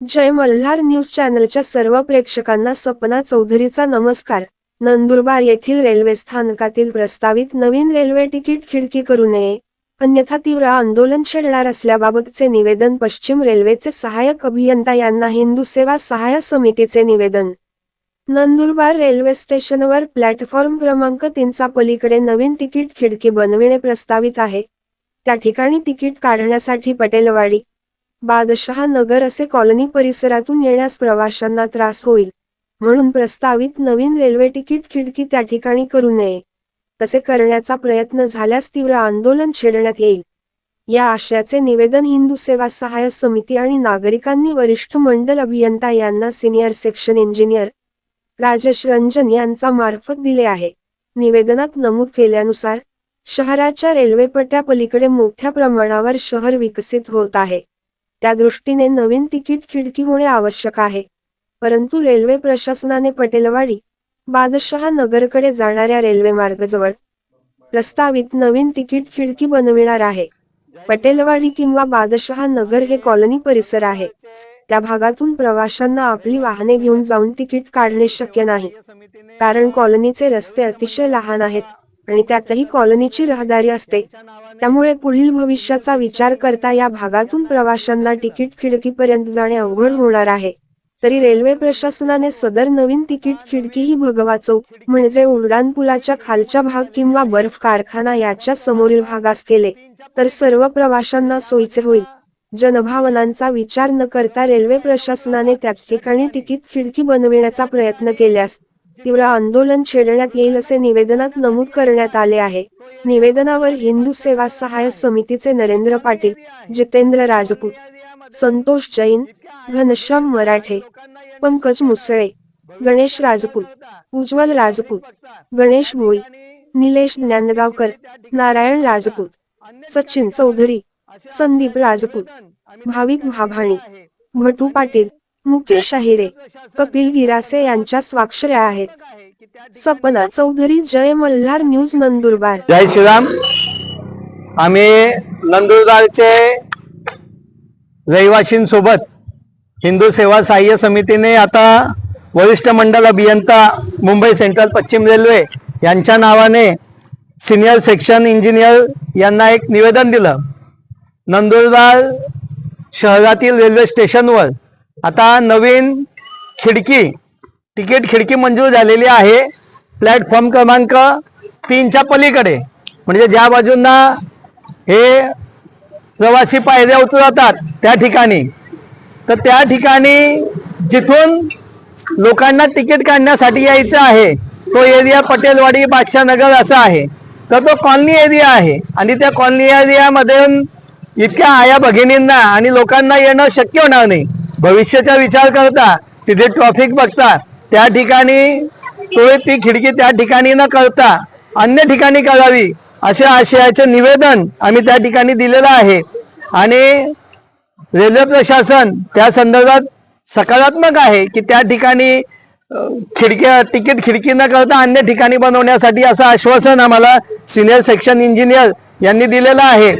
जय Malhar news चॅनलच्या सर्व प्रेक्षकांना सपना चौधरीचा नमस्कार. नंदुरबार येथील रेल्वे स्थानकातील प्रस्तावित नवीन रेल्वे तिकीट खिडकी करू नये. अन्यथा तीव्र आंदोलन छेडणार असल्याबाबतचे निवेदन पश्चिम रेल्वेचे सहाय्यक अभियंता यांना हिंदू सेवा सहाय्य समितीचे निवेदन. नंदुरबार रेल्वे स्टेशनवर प्लॅटफॉर्म क्रमांक तीनचा पलीकडे नवीन तिकीट खिडकी बनविणे प्रस्तावित आहे. त्या ठिकाणी तिकीट काढण्यासाठी पटेलवाडी बादशहा नगर असे कॉलनी परिसरातून येण्यास प्रवाशांना त्रास होईल म्हणून प्रस्तावित नवीन रेल्वे तिकीट खिडकी त्या ठिकाणी करू नये. तसे करण्याचा प्रयत्न झाल्यास तीव्र आंदोलन छेडण्यात येईल. या आशयाचे निवेदन हिंदू सेवा सहाय्य समिती आणि नागरिकांनी वरिष्ठ मंडल अभियंता यांना senior section engineer Rajesh Ranjan यांचा मार्फत दिले आहे. निवेदनात नमूद केल्यानुसार शहराच्या रेल्वेपट्ट्या पलीकडे मोठ्या प्रमाणावर शहर विकसित होत आहे. त्या दृष्टीने नवीन तिकीट खिडकी होणे आवश्यक आहे. परंतु रेल्वे प्रशासनाने पटेलवाडी बादशहा नगरकडे जाणाऱ्या रेल्वे मार्गजवळ प्रस्तावित नवीन तिकीट खिडकी बनविणार आहे. पटेलवाडी किंवा बादशहा नगर हे कॉलनी परिसर आहे. त्या भागातून प्रवाशांना आपली वाहने घेऊन जाऊन तिकीट काढणे शक्य नाही. कारण कॉलनीचे रस्ते अतिशय लहान आहेत. आणि त्यातही कॉलनीची रहदारी असते. त्यामुळे पुढील भविष्याचा विचार करता या भागातून प्रवाशांना तिकीट खिडकीपर्यंत जाणे अवघड होणार आहे. तरी रेल्वे प्रशासनाने सदर नवीन तिकीट खिडकी ही भगवा चौक म्हणजे उड्डाण पुलाच्या खालच्या भाग किंवा बर्फ कारखाना याच्या समोरील भागास केले. तर सर्व प्रवाशांना सोयीचे होईल. जनभावनांचा विचार न करता रेल्वे प्रशासनाने त्याच ठिकाणी तिकीट खिडकी बनविण्याचा प्रयत्न केल्यास तीव्र आंदोलन छेडण्यात येईल असे निवेदनात नमूद करण्यात आले आहे. निवेदनावर हिंदू सेवा सहाय्य समितीचे नरेंद्र पाटील जितेंद्र राजपूत संतोष जैन घनश्याम मराठे पंकज मुसळे गणेश राजपूत उज्ज्वल राजपूत गणेश भोई निलेश ज्ञानगावकर नारायण राजपूत सचिन चौधरी संदीप राजपूत भाविक महाभाणी भटू पाटील मुकेश अहिरे कपिल गिरासे यांच्या स्वाक्षऱ्या आहेत. सपना चौधरी जय मल्हार न्यूज नंदुरबार. जय श्रीराम. आम्ही नंदुरबारचे रहिवाशींसोबत हिंदू सेवा सहाय्य समितीने आता वरिष्ठ मंडल अभियंता मुंबई सेंट्रल पश्चिम रेल्वे यांच्या नावाने सिनियर सेक्शन इंजिनियर यांना एक निवेदन दिलं. नंदुरबार शहरातील रेल्वे स्टेशनवर आता नवीन खिडकी तिकीट खिडकी मंजूर झालेली आहे. प्लॅटफॉर्म क्रमांक तीनच्या पलीकडे. म्हणजे ज्या बाजूंना हे प्रवासी पायऱ्या उतरवतात त्या ठिकाणी. तर त्या ठिकाणी जिथून लोकांना तिकीट काढण्यासाठी यायचं आहे तो एरिया पटेलवाडी बादशाहनगर असा आहे. तर तो कॉलनी एरिया आहे आणि त्या कॉलनी एरियामधून इतक्या आया भगिनींना आणि लोकांना येणं शक्य होणार नाही. भविष्याचा विचार करता तिथे ट्रॉफिक बघता त्या ठिकाणी तो ती खिडकी त्या ठिकाणी न करता अन्य ठिकाणी करावी अशा आशयाचे निवेदन आम्ही त्या ठिकाणी दिलेलं आहे. आणि रेल्वे प्रशासन त्या संदर्भात सकारात्मक आहे की त्या ठिकाणी खिडक्या तिकीट खिडकी न करता अन्य ठिकाणी बनवण्यासाठी असं आश्वासन आम्हाला सिनियर सेक्शन इंजिनियर यांनी दिलेलं आहे.